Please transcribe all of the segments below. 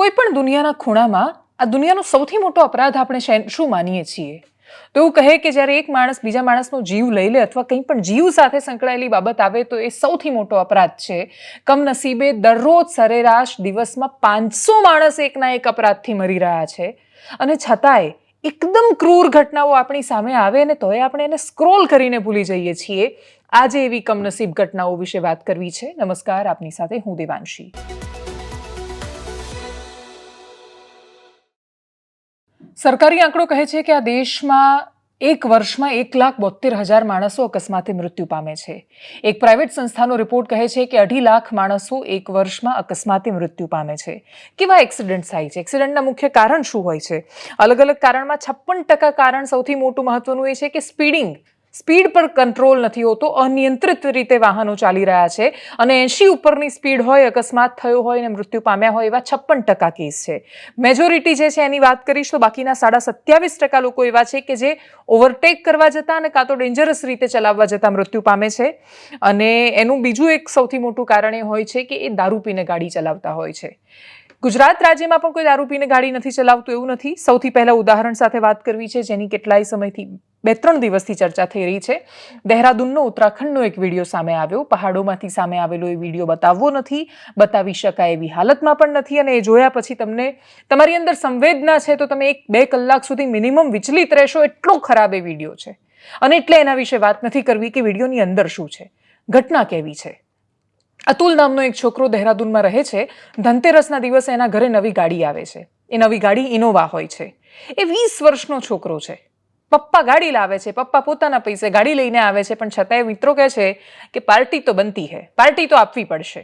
કોઈ પણ દુનિયાના ખૂણામાં આ દુનિયાનો સૌથી મોટો અપરાધ આપણે શું માનીએ છીએ? તો એવું કહે કે જ્યારે એક માણસ બીજા માણસનો જીવ લઈ લે અથવા કંઈ પણ જીવ સાથે સંકળાયેલી બાબત આવે તો એ સૌથી મોટો અપરાધ છે. કમનસીબે દરરોજ સરેરાશ દિવસમાં પાંચસો માણસ એકના એક અપરાધથી મરી રહ્યા છે. અને છતાંય એકદમ ક્રૂર ઘટનાઓ આપણી સામે આવે ને તોય આપણે એને સ્ક્રોલ કરીને ભૂલી જઈએ છીએ. આજે એવી કમનસીબ ઘટનાઓ વિશે વાત કરવી છે. નમસ્કાર, આપની સાથે હું દેવાંશી. સરકારી આંકડો કહે છે કે આ દેશમાં એક વર્ષમાં એક લાખ બોતેર હજાર માણસો અકસ્માતે મૃત્યુ પામે છે. એક પ્રાઇવેટ સંસ્થાનો રિપોર્ટ કહે છે કે અઢી લાખ માણસો એક વર્ષમાં અકસ્માતે મૃત્યુ પામે છે. કેવા એક્સિડન્ટ થાય છે? એક્સિડન્ટના મુખ્ય કારણ શું હોય છે? અલગ અલગ કારણમાં છપ્પન ટકા કારણ સૌથી મોટું મહત્વનું એ છે કે સ્પીડિંગ સ્પીડ પર કંટ્રોલ નથી હોતો, અનિયંત્રિત રીતે વાહનો ચાલી રહ્યા છે અને એંશી ઉપરની સ્પીડ હોય, અકસ્માત થયો હોય અને મૃત્યુ પામ્યા હોય એવા છપ્પન ટકા કેસ છે. મેજોરિટી જે છે એની વાત કરીશ તો બાકીના સાડા સત્યાવીસ ટકા લોકો એવા છે કે જે ઓવરટેક કરવા જતાં અને કાં તો ડેન્જરસ રીતે ચલાવવા જતાં મૃત્યુ પામે છે. અને એનું બીજું એક સૌથી મોટું કારણ એ હોય છે કે એ દારૂ પીને ગાડી ચલાવતા હોય છે. ગુજરાત રાજ્યમાં પણ કોઈ દારૂ પીને ગાડી નથી ચલાવતું એવું નથી. સૌથી પહેલા ઉદાહરણ સાથે વાત કરવી છે જેની કેટલાય સમયથી બે ત્રણ દિવસથી ચર્ચા થઈ રહી છે. દહેરાદૂનનો ઉત્તરાખંડનો એક વીડિયો સામે આવ્યો. પહાડોમાંથી સામે આવેલો એ વીડિયો બતાવવો નથી, બતાવી શકાય એવી હાલતમાં પણ નથી અને એ જોયા પછી તમને, તમારી અંદર સંવેદના છે તો તમે એક બે કલાક સુધી મિનિમમ વિચલિત રહેશો. એટલો ખરાબ એ વીડિયો છે. અને એટલે એના વિશે વાત નથી કરવી કે વિડીયોની અંદર શું છે. ઘટના કેવી છે. અતુલ નામનો એક છોકરો દહેરાદૂનમાં રહે છે. ધનતેરસના દિવસે એના ઘરે નવી ગાડી આવે છે. એ નવી ગાડી ઇનોવા હોય છે. એ વીસ વર્ષનો છોકરો છે. પપ્પા ગાડી લાવે છે, પપ્પા પોતાના પૈસે ગાડી લઈને આવે છે, પણ છતાંય મિત્રો કહે છે કે પાર્ટી તો બનતી હે, પાર્ટી તો આપવી પડશે.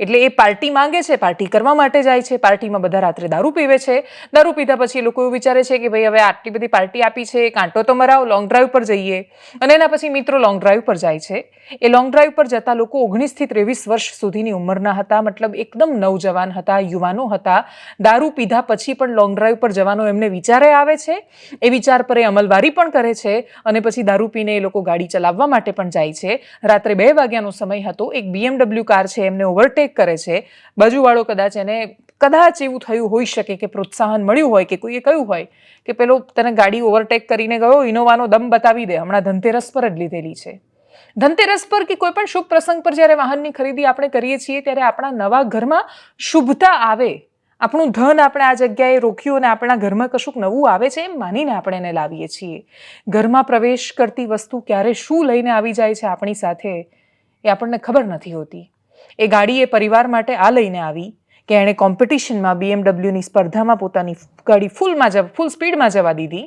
એટલે એ પાર્ટી માંગે છે, પાર્ટી કરવા માટે જાય છે, પાર્ટીમાં બધા રાત્રે દારૂ પીવે છે. દારૂ પીધા પછી લોકો એવું વિચારે છે કે ભાઈ હવે આટલી બધી પાર્ટી આપી છે, કાંટો તો મરાવ લોંગ ડ્રાઈવ પર જઈએ. અને એના પછી મિત્રો લોંગ ડ્રાઈવ પર જાય છે. એ લોંગ ડ્રાઈવ પર જતા લોકો ઓગણીસથી ત્રેવીસ વર્ષ સુધીની ઉંમરના હતા, મતલબ એકદમ નવજવાન હતા, યુવાનો હતા. દારૂ પીધા પછી પણ લોંગ ડ્રાઈવ પર જવાનો એમને વિચારે આવે છે. એ વિચાર પર એ અમલવારી પણ કરે છે અને પછી દારૂ પીને એ લોકો ગાડી ચલાવવા માટે પણ જાય છે. રાત્રે બે વાગ્યાનો સમય હતો, એક બીએમડબલ્યુ કાર છે, એમને ઓવરટેક કરે છે. બાજુવાળો કદાચ એને કદાચ એવું થયું હોઈ શકે કે પ્રોત્સાહન મળ્યું હોય કે કોઈએ કહ્યું હોય કે પેલો તને ગાડી ઓવરટેક કરીને ગયો, ઇનોવાનો દમ બતાવી દે. હમણાં ધનતેરસ પર જ લીધેલી છે. ધનતેરસ પર કે કોઈ પણ શુભ પ્રસંગ પર જ્યારે વાહનની ખરીદી આપણે કરીએ છીએ ત્યારે આપણા નવા ઘરમાં શુભતા આવે. આપણું ધન આપણે આ જગ્યાએ રોક્યું અને આપણા ઘરમાં કશુંક નવું આવે છે એમ માનીને આપણે એને લાવીએ છીએ. ઘરમાં પ્રવેશ કરતી વસ્તુ ક્યારે શું લઈને આવી જાય છે આપણી સાથે એ આપણને ખબર નથી હોતી. એ ગાડી એ પરિવાર માટે આ લઈને આવી કે એણે કોમ્પિટિશનમાં બીએમડબ્લ્યુની સ્પર્ધામાં પોતાની ગાડી ફૂલમાં જવા ફૂલ સ્પીડમાં જવા દીધી.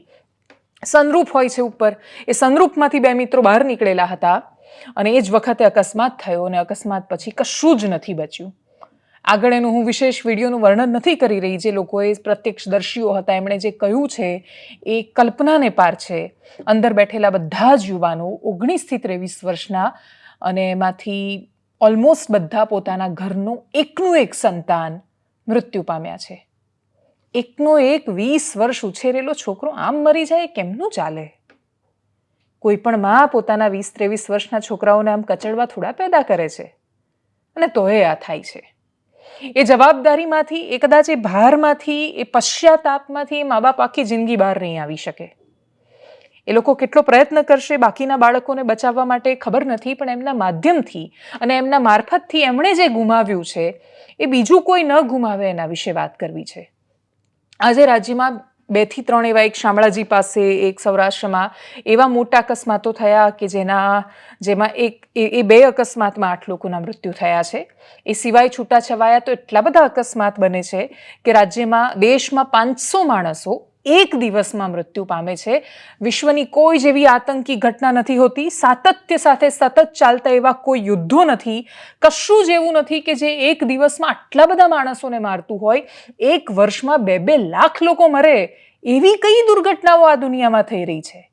સનરૂફ હોય છે ઉપર. એ સનરૂફમાંથી બે મિત્રો બહાર નીકળેલા હતા અને એ જ વખતે અકસ્માત થયો અને અકસ્માત પછી કશું જ નથી બચ્યું. આગળ એનું હું વિશેષ વિડીયોનું વર્ણન નથી કરી રહી, જે લોકોએ પ્રત્યક્ષદર્શીઓ હતા, એમણે જે કહ્યું છે એ કલ્પનાને પાર છે. અંદર બેઠેલા બધા જ યુવાનો ઓગણીસથી ત્રેવીસ વર્ષના અને એમાંથી ઓલમોસ્ટ બધા પોતાના ઘરનું એકનું એક સંતાન મૃત્યુ પામ્યા છે. એકનો એક વીસ વર્ષ ઉછેરેલો છોકરો આમ મરી જાય કેમનું ચાલે? કોઈ પણ મા પોતાના વીસ ત્રેવીસ વર્ષના છોકરાઓને આમ કચડવા થોડા પેદા કરે છે. અને તોય આ થાય છે. એ જવાબદારીમાંથી એ કદાચ એ ભારમાંથી, એ પશ્ચાતાપમાંથી એ મા બાપ આખી જિંદગી બહાર નહીં આવી શકે. એ લોકો કેટલો પ્રયત્ન કરશે બાકીના બાળકોને બચાવવા માટે ખબર નથી, પણ એમના માધ્યમથી અને એમના મારફતથી એમણે જે ગુમાવ્યું છે, એ બીજું કોઈ ન ગુમાવે એના વિશે વાત કરવી છે. આજે રાજ્યમાં બેથી ત્રણ એવા એક શામળાજી પાસે, એક સૌરાષ્ટ્રમાં એવા મોટા અકસ્માતો થયા કે જેના, જેમાં એક, એ બે અકસ્માતમાં આઠ લોકોના મૃત્યુ થયા છે. એ સિવાય છૂટાછવાયા તો એટલા બધા અકસ્માત બને છે કે રાજ્યમાં, દેશમાં પાંચસો માણસો એક દિવસમાં મૃત્યુ પામે છે. વિશ્વની કોઈ જેવી આતંકી ઘટના નથી હોતી. સાતત્ય સાથે સતત ચાલતા એવા કોઈ યુદ્ધો નથી. કશું જ એવું નથી કે જે એક દિવસમાં આટલા બધા માણસોને મારતું હોય. એક વર્ષમાં બે બે લાખ લોકો મરે. એવી કઈ દુર્ઘટનાઓ આ દુનિયામાં થઈ રહી છે?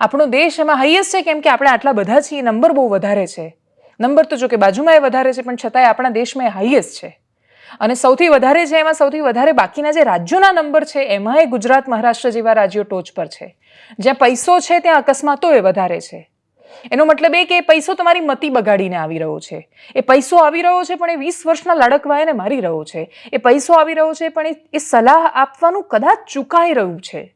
આપણો દેશ એમાં હાઈએસ્ટ છે કેમ કે આપણે આટલા બધા છીએ. નંબર બહુ વધારે છે. નંબર તો જો કે બાજુમાં એ વધારે છે, પણ છતાંય આપણા દેશમાં એ હાઈએસ્ટ છે. અને સૌથી વધારે છે એમાં સૌથી વધારે બાકીના જે રાજ્યોના નંબર છે, એમાંય ગુજરાત, મહારાષ્ટ્ર જેવા રાજ્યો ટોચ પર છે. જ્યાં પૈસો છે ત્યાં અકસ્માતો એ વધારે છે. એનો મતલબ એ કે પૈસો તમારી મતી બગાડીને આવી રહ્યો છે. એ પૈસો આવી રહ્યો છે, પણ એ વીસ વર્ષના લડકવાયને મારી રહ્યો છે. એ પૈસો આવી રહ્યો છે, પણ એ- સલાહ આપવાનું કદાચ ચૂકાઈ રહ્યું છે.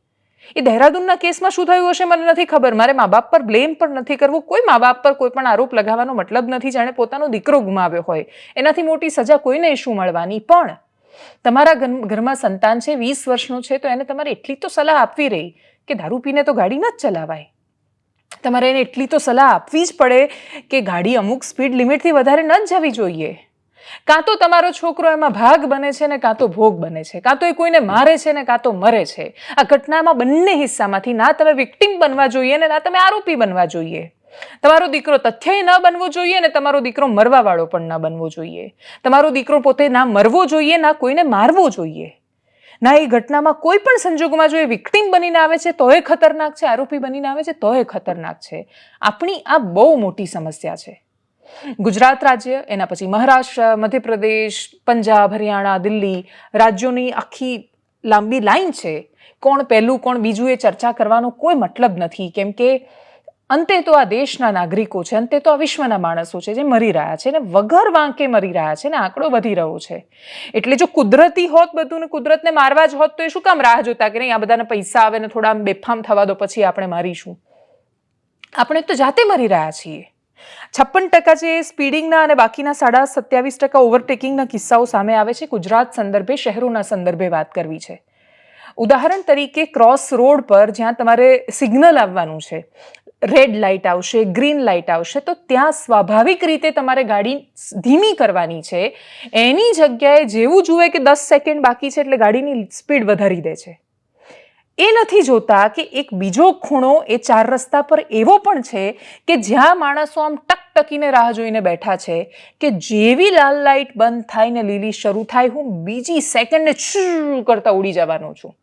એ દહેરાદૂનના કેસમાં શું થયું હશે મને નથી ખબર. મારે મા બાપ પર બ્લેમ પણ નથી કરવું. કોઈ મા બાપ પર કોઈ પણ આરોપ લગાવવાનો મતલબ નથી. જાણે પોતાનો દીકરો ગુમાવ્યો હોય. એનાથી મોટી સજા કોઈને શું મળવાની? પણ તમારા ઘરમાં સંતાન છે, વીસ વર્ષનું છે, તો એને તમારે એટલી તો સલાહ આપવી રહી કે દારૂ પીને તો ગાડી ન જ ચલાવાય. તમારે એને એટલી તો સલાહ આપવી જ પડે કે ગાડી અમુક સ્પીડ લિમિટથી વધારે ન જ જવી જોઈએ. કાં તો તમારો છોકરો એમાં ભાગ બને છે ને કાં તો ભોગ બને છે. કાં તો એ કોઈને મારે છે ને કાં તો મરે છે. આ ઘટનામાં બંને હિસ્સામાંથી ના તમે વિક્ટિમ બનવા જોઈએ ને ના તમે આરોપી બનવા જોઈએ. તમારો દીકરો તથ્યય ન બનવો જોઈએ ને તમારો દીકરો મરવાવાળો પણ ન બનવો જોઈએ. તમારો દીકરો પોતે ના મરવો જોઈએ, ના કોઈને મારવો જોઈએ. ના, એ ઘટનામાં કોઈ પણ સંજોગોમાં જો એ વિક્ટિમ બનીને આવે છે, તોય ખતરનાક છે. આરોપી બનીને આવે છે, તોય ખતરનાક છે. આપણી આ બહુ મોટી સમસ્યા છે. ગુજરાત રાજ્ય, એના પછી મહારાષ્ટ્ર, મધ્યપ્રદેશ, પંજાબ, હરિયાણા, દિલ્હી રાજ્યોની આખી લાંબી લાઈન છે. કોણ પહેલું, કોણ બીજું એ ચર્ચા કરવાનો કોઈ મતલબ નથી. કેમ કે અંતે તો આ દેશના નાગરિકો છે, અંતે તો આ વિશ્વના માણસો છે જે મરી રહ્યા છે ને વગર વાંકે મરી રહ્યા છે ને આંકડો વધી રહ્યો છે. એટલે જો કુદરતી હોત બધું ને કુદરતને મારવા જ હોત તો એ શું કામ રાહ જોતા કે નહીં, આ બધાને પૈસા આવે ને થોડા બેફામ થવા દો, પછી આપણે મારીશું. આપણે તો જાતે મરી રહ્યા છીએ. છપ્પન ટકા જે સ્પીડિંગના અને બાકીના સાડા સત્યાવીસ ટકા ઓવરટેકિંગના કિસ્સાઓ સામે આવે છે, ગુજરાત સંદર્ભે, શહેરોના સંદર્ભે વાત કરવી છે. ઉદાહરણ તરીકે, ક્રોસ રોડ પર જ્યાં તમારે સિગ્નલ આવવાનું છે, રેડ લાઇટ આવશે, ગ્રીન લાઇટ આવશે, તો ત્યાં સ્વાભાવિક રીતે તમારે ગાડી ધીમી કરવાની છે. એની જગ્યાએ જેવું જુએ કે દસ સેકન્ડ બાકી છે, એટલે ગાડીની સ્પીડ વધારી દે છે. એ નથી જોતા કે એક બીજો ખૂણો એ ચાર રસ્તા પર એવો પણ છે કે જ્યાં માણસો આમ ટકટકીને રાહ જોઈને બેઠા છે કે જેવી લાલ લાઇટ બંધ થાય ને લીલી શરૂ થાય, હું બીજી સેકન્ડને છુ કરતા ઉડી જવાનો છું.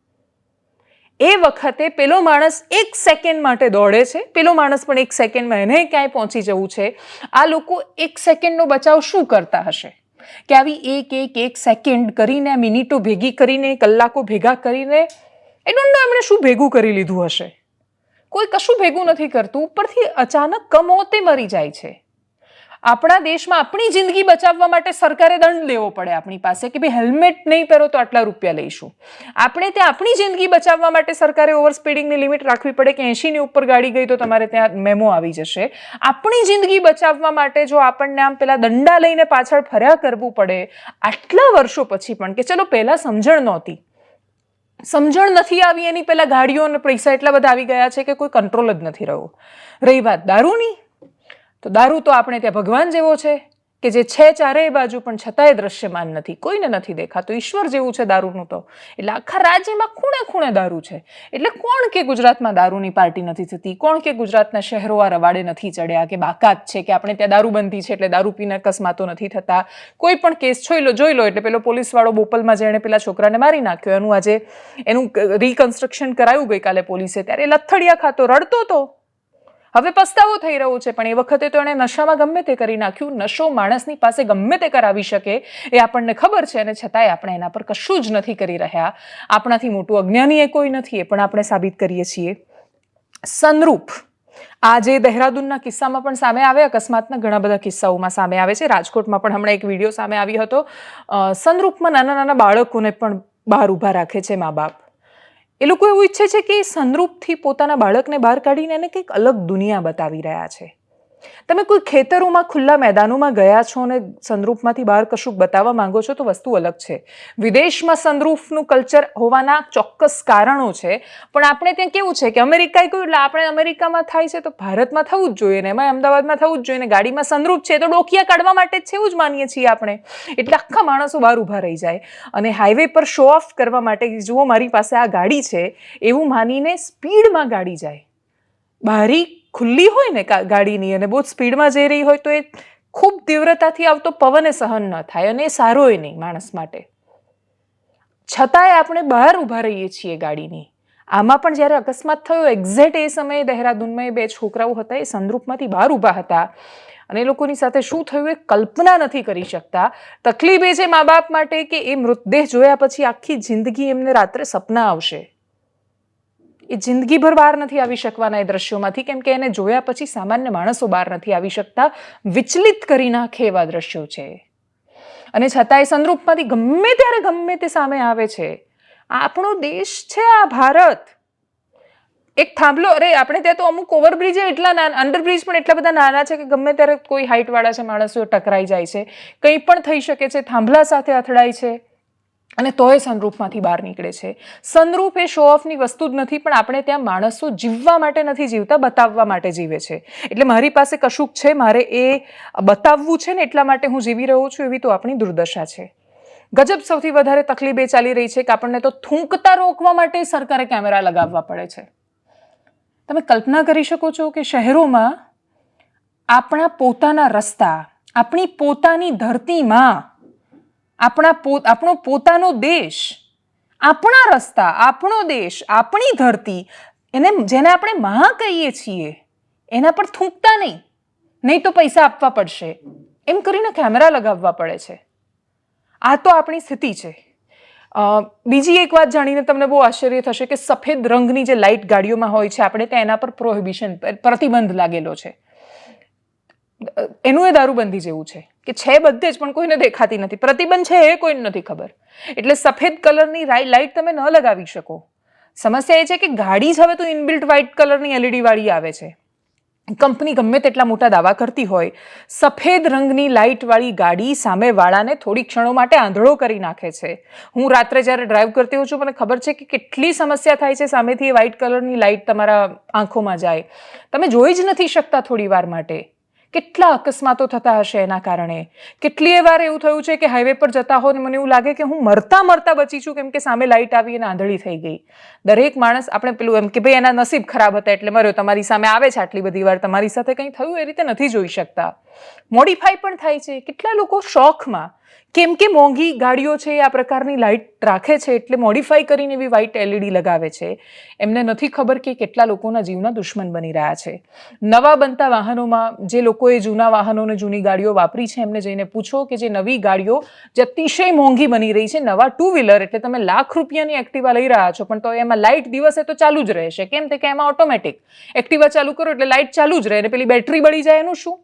એ વખતે પેલો માણસ એક સેકન્ડ માટે દોડે છે, પેલો માણસ પણ એક સેકન્ડમાં એને ક્યાંય પહોંચી જવું છે. આ લોકો એક સેકન્ડનો બચાવ શું કરતા હશે? કે આવી એક એક એક સેકન્ડ કરીને મિનિટો ભેગી કરીને, કલાકો ભેગા કરીને એ ડોન્ટ નો એમણે શું ભેગું કરી લીધું હશે? કોઈ કશું ભેગું નથી કરતું, ઉપરથી અચાનક કમોતે મરી જાય છે. આપણા દેશમાં આપણી જિંદગી બચાવવા માટે સરકારે દંડ લેવો પડે આપણી પાસે કે ભાઈ હેલ્મેટ નહીં પહેરો તો આટલા રૂપિયા લઈશું. આપણે ત્યાં આપણી જિંદગી બચાવવા માટે સરકારે ઓવર સ્પીડિંગની લિમિટ રાખવી પડે કે એંશીની ઉપર ગાડી ગઈ તો તમારે ત્યાં મેમો આવી જશે. આપણી જિંદગી બચાવવા માટે જો આપણને આમ પેલા દંડા લઈને પાછળ ફર્યા કરવું પડે, આટલા વર્ષો પછી પણ કે ચલો પહેલાં સમજણ નહોતી. સમજણ નથી આવી એની પહેલાં ગાડીઓ અને પૈસા એટલા બધા આવી ગયા છે કે કોઈ કંટ્રોલ જ નથી રહ્યો. રહી વાત દારૂની? તો દારૂ તો આપણે ત્યાં ભગવાન જેવો છે. કે જે છે ચારેય બાજુ પણ છતાંય દ્રશ્યમાન નથી, કોઈને નથી દેખાતું. ઈશ્વર જેવું છે દારૂનું તો. એટલે આખા રાજ્યમાં ખૂણે ખૂણે દારૂ છે. એટલે કોણ કે ગુજરાતમાં દારૂની પાર્ટી નથી થતી? કોણ કે ગુજરાતના શહેરો આ રવાડે નથી ચડ્યા કે બાકાત છે કે આપણે ત્યાં દારૂબંધી છે એટલે દારૂ પીને અકસ્માતો નથી થતા? કોઈ પણ કેસ જોઈ લો જોઈ લો. એટલે પેલો પોલીસવાળો બોપલમાં જેણે પેલા છોકરાને મારી નાખ્યો. એનું આજે એનું રિકન્સ્ટ્રક્શન કરાયું ગઈકાલે પોલીસે. ત્યારે લથડિયા ખાતો રડતો હતો હવે પસ્તાવો થઈ રહ્યો છે, પણ એ વખતે તો એણે નશામાં ગમે તે કરી નાખ્યું. નશો માણસની પાસે ગમે તે કરાવી શકે એ આપણને ખબર છે અને છતાંય આપણે એના પર કશું જ નથી કરી રહ્યા. આપણાથી મોટું અજ્ઞાની એ કોઈ નથી, એ પણ આપણે સાબિત કરીએ છીએ. સનરૂપ આજે દહેરાદૂનના કિસ્સામાં પણ સામે આવે અકસ્માતના ઘણા બધા કિસ્સાઓમાં સામે આવે છે. રાજકોટમાં પણ હમણાં એક વીડિયો સામે આવ્યો હતો. સનરૂપમાં નાના નાના બાળકોને પણ બહાર ઊભા રાખે છે મા બાપ. એ લોકો એવું ઈચ્છે છે કે એ સનરૂપથી પોતાના બાળકને બહાર કાઢીને એને કંઈક અલગ દુનિયા બતાવી રહ્યા છે. તમે કોઈ ખેતરોમાં, ખુલ્લા મેદાનોમાં ગયા છો અને સનરૂફમાંથી બહાર કશુંક બતાવવા માંગો છો, તો વસ્તુ અલગ છે. વિદેશમાં સનરૂફનું કલ્ચર હોવાના ચોક્કસ કારણો છે, પણ આપણે ત્યાં કેવું છે કે અમેરિકાએ કહ્યું એટલે આપણે અમેરિકામાં થાય છે, તો ભારતમાં થવું જ જોઈએ ને, એમાં અમદાવાદમાં થવું જ જોઈએ ને, ગાડીમાં સનરૂફ છે, તો ડોકિયા કાઢવા માટે જ છે જ માનીએ છીએ આપણે. એટલે આખા માણસો બહાર ઊભા રહી જાય. અને હાઈવે પર શો ઓફ કરવા માટે જુઓ મારી પાસે આ ગાડી છે, એવું માનીને સ્પીડમાં ગાડી જાય. બારી ખુલ્લી હોય ને ગાડીની અને બહુ સ્પીડમાં જઈ રહી હોય તો એ ખૂબ તીવ્રતાથી આવતો પવને સહન ન થાય અને એ સારોય નહીં માણસ માટે. છતાંય આપણે બહાર ઊભા રહીએ છીએ ગાડીની. આમાં પણ જ્યારે અકસ્માત થયો એક્ઝેક્ટ એ સમયે દહેરાદૂનમાં એ બે છોકરાઓ હતા, એ સંદરૂપમાંથી બહાર ઊભા હતા. અને એ લોકોની સાથે શું થયું એ કલ્પના નથી કરી શકતા. તકલીફ એ છે મા બાપ માટે કે એ મૃતદેહ જોયા પછી આખી જિંદગી એમને રાત્રે સપના આવશે. એ જિંદગીભર બહાર નથી આવી શકવાના એ દ્રશ્યોમાંથી, કેમ કે એને જોયા પછી સામાન્ય માણસો બહાર નથી આવી શકતા. વિચલિત કરી નાખે એવા દ્રશ્યો છે. અને છતાં એ સંદરૂપમાંથી ગમે ત્યારે ગમે તે સામે આવે છે. આપણો દેશ છે આ ભારત. એક થાંભલો, અરે, આપણે ત્યાં તો અમુક ઓવરબ્રિજ એટલા નાના અંડરબ્રિજ પણ એટલા બધા નાના છે કે ગમે ત્યારે કોઈ હાઇટવાળા છે માણસો ટકરાઈ જાય છે. કંઈ પણ થઈ શકે છે, થાંભલા સાથે અથડાય છે. અને તોય સનરૂફમાંથી બહાર નીકળે છે. સનરૂફ એ શો ઓફની વસ્તુ જ નથી, પણ આપણે ત્યાં માણસો જીવવા માટે નથી જીવતા, બતાવવા માટે જીવે છે. એટલે મારી પાસે કશુંક છે, મારે એ બતાવવું છે ને એટલા માટે હું જીવી રહ્યો છું એવી તો આપણી દુર્દશા છે. ગજબ સૌથી વધારે તકલીફ એ ચાલી રહી છે કે આપણને તો થૂંકતા રોકવા માટે સરકારે કેમેરા લગાવવા પડે છે. તમે કલ્પના કરી શકો છો કે શહેરોમાં આપણા પોતાના રસ્તા, આપણી પોતાની ધરતીમાં આપણા આપણો પોતાનો દેશ, આપણા રસ્તા, આપણો દેશ, આપણી ધરતી, એને જેને આપણે મહા કહીએ છીએ, એના પર થૂંકતા નહીં. નહીં તો પૈસા આપવા પડશે. એમ કરીને કેમેરા લગાવવા પડે છે. આ તો આપણી સ્થિતિ છે. બીજી એક વાત જાણીને તમને બહુ આશ્ચર્ય થશે કે સફેદ રંગની જે લાઇટ ગાડીઓમાં હોય છે, આપણે ત્યાં એના પર પ્રોહિબિશન, પ્રતિબંધ લાગેલો છે. એનું એ દારૂબંધી જેવું છે કે છે બધે જ, પણ કોઈને દેખાતી નથી. પ્રતિબંધ છે એ કોઈને નથી ખબર. એટલે સફેદ કલરની લાઇટ તમે ન લગાવી શકો. સમસ્યા એ છે કે ગાડી જ હવે તો ઇનબિલ્ટ વ્હાઇટ કલરની એલઈડી વાળી આવે છે. કંપની ગમે તેટલા મોટા દાવા કરતી હોય, સફેદ રંગની લાઇટવાળી ગાડી સામેવાળાને થોડી ક્ષણો માટે આંધળો કરી નાખે છે. હું રાત્રે જ્યારે ડ્રાઈવ કરતી હોઉં છું, મને ખબર છે કે કેટલી સમસ્યા થાય છે સામેથી એ વ્હાઇટ કલરની લાઇટ તમારા આંખોમાં જાય. તમે જોઈ જ નથી શકતા થોડી વાર માટે. કેટલા અકસ્માતો થતા હશે એના કારણે? કેટલીય વાર એવું થયું છે કે હાઈવે પર જતા હો ને મને એવું લાગે કે હું મરતા મરતા બચી છું, કેમ કે સામે લાઇટ આવી અને આંધળી થઈ ગઈ. દરેક માણસ, આપણે પેલું એમ કે ભાઈ એના નસીબ ખરાબ હતા એટલે મર્યો. તમારી સામે આવે છે આટલી બધી વાર. તમારી સાથે કંઈ થયું એ રીતે નથી જોઈ શકતા. મોડિફાઈ પણ થાય છે. કેટલા લોકો શોખમાં કેમ કે મોંઘી ગાડીઓ છે આ પ્રકારની લાઇટ રાખે છે એટલે મોડિફાઈ કરીને એવી વ્હાઇટ એલઈડી લગાવે છે. એમને નથી ખબર કે કેટલા લોકોના જીવના દુશ્મન બની રહ્યા છે. નવા બનતા વાહનોમાં જે લોકોએ જૂના વાહનોને જૂની ગાડીઓ વાપરી છે, એમને જઈને પૂછો કે જે નવી ગાડીઓ જે અતિશય મોંઘી બની રહી છે, નવા ટુ વ્હીલર એટલે તમે લાખ રૂપિયાની એક્ટિવા લઈ રહ્યા છો, પણ તો એમાં લાઇટ દિવસે તો ચાલુ જ રહેશે. કેમ કે એમાં ઓટોમેટિક એક્ટિવા ચાલુ કરો એટલે લાઇટ ચાલુ જ રહે અને પેલી બેટરી બળી જાય એનું શું?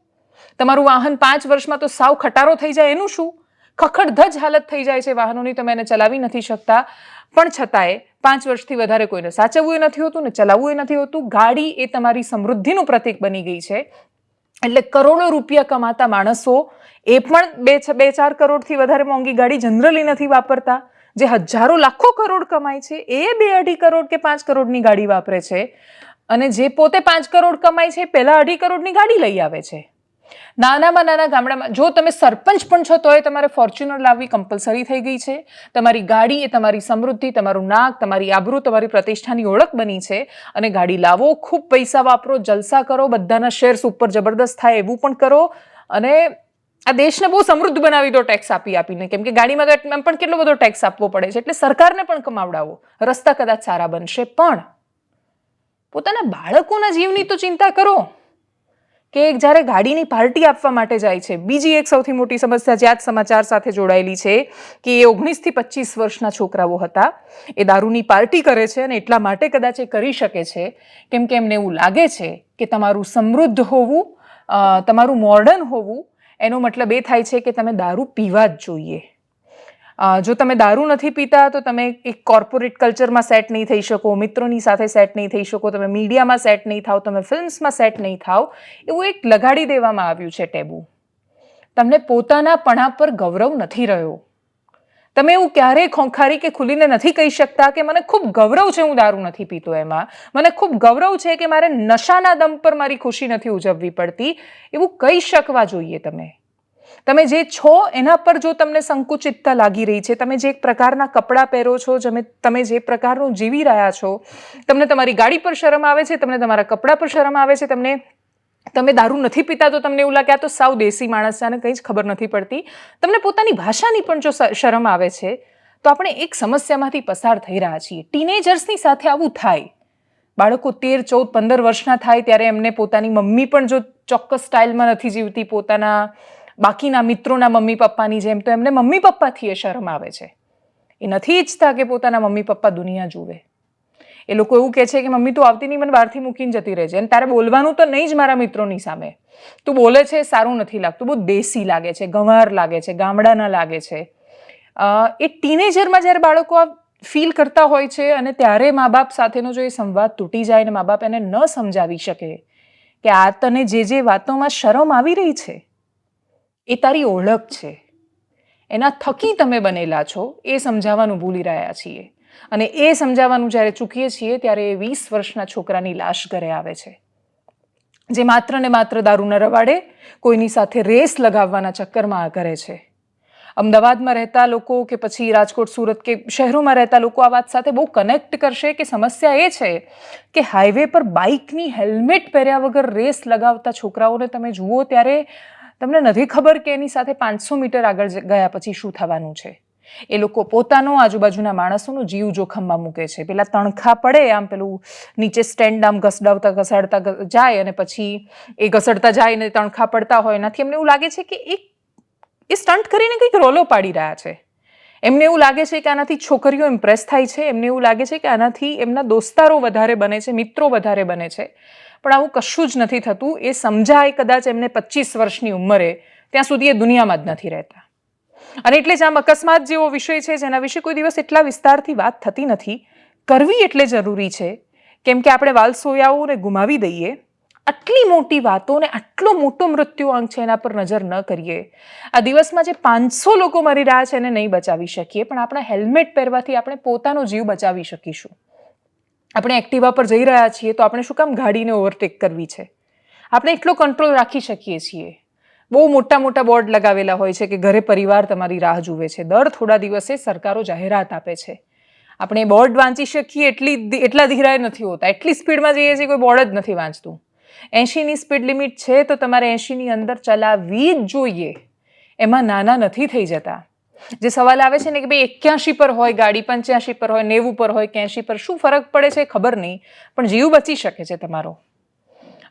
તમારું વાહન પાંચ વર્ષમાં તો સાવ ખટારો થઈ જાય એનું શું? ખખડધજ હાલત થઈ જાય છે વાહનોની, તમે એને ચલાવી નથી શકતા. પણ છતાંય પાંચ વર્ષથી વધારે કોઈને સાચવવું એ નથી હોતું ને ચલાવવું એ નથી હોતું. ગાડી એ તમારી સમૃદ્ધિનું પ્રતીક બની ગઈ છે. એટલે કરોડો રૂપિયા કમાતા માણસો એ પણ બે બે ચાર કરોડથી વધારે મોંઘી ગાડી જનરલી નથી વાપરતા. જે હજારો, લાખો કરોડ કમાય છે, એ બે અઢી કરોડ કે પાંચ કરોડની ગાડી વાપરે છે. અને જે પોતે પાંચ કરોડ કમાય છે પહેલાં અઢી કરોડની ગાડી લઈ આવે છે. નાનામાં નાના ગામડામાં, જો તમે સરપંચ પણ છો તોય તમારે ફોર્ચ્યુનર લાવવી કમ્પલસરી થઈ ગઈ છે. તમારી ગાડી એ તમારી સમૃદ્ધિ, તમારું નાક, તમારી આબરૂ, તમારી પ્રતિષ્ઠાની ઓળખ બની છે. અને ગાડી લાવો, ખૂબ પૈસા વાપરો, જલસા કરો, બધાના શેર્સ ઉપર જબરદસ્ત થાય એવું પણ કરો. અને આ દેશને બહુ સમૃદ્ધ બનાવી દો ટેક્સ આપી આપીને. કેમ કે ગાડીમાં તો એમ પણ કેટલો બધો ટેક્સ આપવો પડે છે. એટલે સરકારને પણ કમાવડાવો. રસ્તા કદાચ સારા બનશે, પણ પોતાના બાળકોના જીવની તો ચિંતા કરો. કે જ્યારે ગાડીની પાર્ટી આપવા માટે જાય છે, બીજી એક સૌથી મોટી સમસ્યા જે આજ સમાચાર સાથે જોડાયેલી છે કે એ ઓગણીસથી પચીસ વર્ષના છોકરાઓ હતા. એ દારૂની પાર્ટી કરે છે અને એટલા માટે કદાચ એ કરી શકે છે. કેમ કે એમને એવું લાગે છે કે તમારું સમૃદ્ધ હોવું તમારું મોડર્ન હોવું, એનો મતલબ એ થાય છે કે તમે દારૂ પીવા જ જોઈએ. જો તમે દારૂ નથી પીતા, તો તમે એક કોર્પોરેટ કલ્ચરમાં સેટ નહીં થઈ શકો, મિત્રોની સાથે સેટ નહીં થઈ શકો, તમે મીડિયામાં સેટ નહીં થાવ, તમે ફિલ્મ્સમાં સેટ નહીં થાવ, એવું એક લગાડી દેવામાં આવ્યું છે ટેબુ તમને પોતાના પણા પર ગૌરવ નથી રહ્યો. તમે એવું ક્યારેય ખોંખારી કે ખુલીને નથી કહી શકતા કે મને ખૂબ ગૌરવ છે હું દારૂ નથી પીતો એમાં. મને ખૂબ ગૌરવ છે કે મારે નશાના દમ પર મારી ખુશી નથી ઉજવવી પડતી. એવું કહી શકવા જોઈએ તમે. તમે જે છો, એના પર જો તમને સંકુચિતતા લાગી રહી છે, તમે જે એક પ્રકારના કપડાં પહેરો છો તમે તમે જે પ્રકારનું જીવી રહ્યા છો, તમને તમારી ગાડી પર શરમ આવે છે, તમને તમારા કપડાં પર શરમ આવે છે, તમને, તમે દારૂ નથી પીતા, તો તમને એવું લાગે આ તો સાવ દેશી માણસ છે આને કંઈ જ ખબર નથી પડતી. તમને પોતાની ભાષાની પણ જો શરમ આવે છે, તો આપણે એક સમસ્યામાંથી પસાર થઈ રહ્યા છીએ. ટીનેજર્સની સાથે આવું થાય. બાળકો તેર, ચૌદ, પંદર વર્ષના થાય, ત્યારે એમને પોતાની મમ્મી પણ જો ચોક્કસ સ્ટાઇલમાં નથી જીવતી, પોતાના બાકીના મિત્રોના મમ્મી પપ્પાની જેમ તો એમને મમ્મી પપ્પાથી એ શરમ આવે છે. એ નથી ઈચ્છતા કે પોતાના મમ્મી પપ્પા દુનિયા જુએ. એ લોકો એવું કહે છે કે મમ્મી તું આવતી નહીં, મને બહારથી મૂકીને જતી રહે છે અને તારે બોલવાનું તો નહીં જ મારા મિત્રોની સામે. તું બોલે છે, સારું નથી લાગતું. બહુ દેશી લાગે છે, ગંવાર લાગે છે, ગામડાના લાગે છે. એ ટીનેજરમાં જ્યારે બાળકો આ ફીલ કરતા હોય છે અને ત્યારે મા બાપ સાથેનો જો એ સંવાદ તૂટી જાય અને મા બાપ એને ન સમજાવી શકે કે આ તને જે જે વાતોમાં શરમ આવી રહી છે એ તારી ઓળખ છે. એના થકી તમે બનેલા છો, એ સમજાવવાનું ભૂલી રહ્યા છીએ. અને એ સમજાવવાનું જ્યારે ચૂકીએ છીએ, ત્યારે એ વીસ વર્ષના છોકરાની લાશ ઘરે આવે છે. જે માત્ર ને માત્ર દારૂના રવાડે, કોઈની સાથે રેસ લગાવવાના ચક્કરમાં આ કરે છે. અમદાવાદમાં રહેતા લોકો કે પછી રાજકોટ, સુરત કે શહેરોમાં રહેતા લોકો આ વાત સાથે બહુ કનેક્ટ કરશે કે સમસ્યા એ છે કે હાઈવે પર બાઇકની હેલ્મેટ પહેર્યા વગર રેસ લગાવતા છોકરાઓને તમે જુઓ ત્યારે તમને નથી ખબર કે એની સાથે પાંચસો મીટર આગળ ગયા પછી શું થવાનું છે? એ લોકો પોતાનો આજુબાજુના માણસોનો જીવ જોખમમાં મૂકે છે. પેલા તણખા પડે, આમ પેલું નીચે સ્ટેન્ડ આમ ઘસડાવતા ઘસાડતા જાય અને પછી એ ઘસડતા જાય ને તણખા પડતા હોય. એનાથી એમને એવું લાગે છે કે એક, એ સ્ટન્ટ કરીને કંઈક રોલો પાડી રહ્યા છે. એમને એવું લાગે છે કે આનાથી છોકરીઓ ઇમ્પ્રેસ થાય છે. એમને એવું લાગે છે કે આનાથી એમના દોસ્તારો વધારે બને છે, મિત્રો વધારે બને છે. પણ આવું કશું જ નથી થતું. એ સમજાય કદાચ એમને પચીસ વર્ષની ઉંમરે. ત્યાં સુધી એ દુનિયામાં જ નથી રહેતા. અને એટલે જ આમ અકસ્માત જેવો વિષય છે, જેના વિશે કોઈ દિવસ એટલા વિસ્તારથી વાત થતી નથી. કરવી એટલે જરૂરી છે. કેમ કે આપણે વાલસોયાઓને ગુમાવી દઈએ. આટલી મોટી વાતો ને આટલો મોટો મૃત્યુઆંક છે એના પર નજર ન કરીએ. આ દિવસમાં જે પાંચસો લોકો મરી રહ્યા છે એને નહીં બચાવી શકીએ. પણ આપણા હેલ્મેટ પહેરવાથી આપણે પોતાનો જીવ બચાવી શકીશું. આપણે એક્ટિવા પર જઈ રહ્યા છીએ તો આપણે શું કામ ગાડીને ઓવરટેક કરવી છે? આપણે એટલો કંટ્રોલ રાખી શકીએ છીએ. બહુ મોટા મોટા બોર્ડ લગાવેલા હોય છે કે ઘરે પરિવાર તમારી રાહ જુએ છે. દર થોડા દિવસે સરકારો જાહેરાત આપે છે. આપણે બોર્ડ વાંચી શકીએ એટલી એટલા ધીરાય નથી હોતા. એટલી સ્પીડમાં જઈએ છીએ કોઈ બોર્ડ જ નથી વાંચતું. એંશીની સ્પીડ લિમિટ છે તો તમારે એંશીની અંદર ચલાવવી જ જોઈએ. એમાં નાના નથી થઈ જતા. જે સવાલ આવે છે ને કે ભાઈ એક્યાસી પર હોય, ગાડી પંચ્યાસી પર હોય, નેવું પર હોય, ક્યાંશી પર, શું ફરક પડે છે ખબર નહીં, પણ જીવ બચી શકે છે તમારો.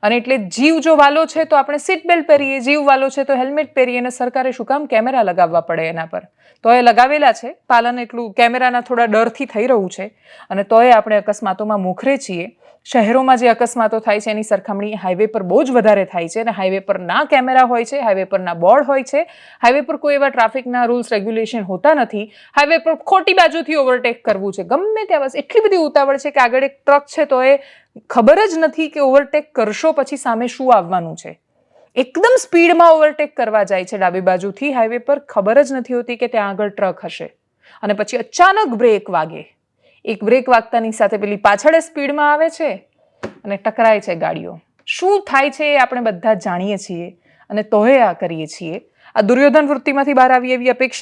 અને એટલે જીવ જો વાલો છે તો આપણે સીટ બેલ્ટ પહેરીએ, જીવ વાલો છે તો હેલ્મેટ પહેરીએ અને સરકારે શું કામ કેમેરા લગાવવા પડે એના પર. તો એ લગાવેલા છે, પાલન એટલું કેમેરાના થોડા ડરથી થઈ રહ્યું છે અને તોય આપણે અકસ્માતોમાં મોખરે છીએ. શહેરોમાં જે અકસ્માતો થાય છે, એની સરખામણી હાઈવે પર બહુ જ વધારે થાય છે અને હાઈવે પર ના કેમેરા હોય છે, હાઈવે પર ના બોર્ડ હોય છે. હાઈવે પર કોઈ એવા ટ્રાફિકના રૂલ્સ, રેગ્યુલેશન હોતા નથી. હાઈવે પર ખોટી બાજુથી ઓવરટેક કરવું છે. ગમે ત્યાં બસ એટલી બધી ઉતાવળ છે કે આગળ એક ટ્રક છે તો એ ખબર જ નથી કે ઓવરટેક કરશો પછી સામે શું આવવાનું છે. એકદમ સ્પીડમાં ઓવરટેક કરવા જાય છે ડાબી બાજુથી હાઈવે પર. ખબર જ નથી હોતી કે ત્યાં આગળ ટ્રક હશે. અને પછી અચાનક બ્રેક વાગે. એક બ્રેક વાગતાની સાથે પેલી પાછળ સ્પીડમાં આવે છે અને ટકરાય છે ગાડીઓ. શું થાય છે એ આપણે બધા જાણીએ છીએ અને તોય આ કરીએ છીએ. આ દુર્યોધન વૃત્તિમાંથી બહાર આવી એવી અપેક્ષા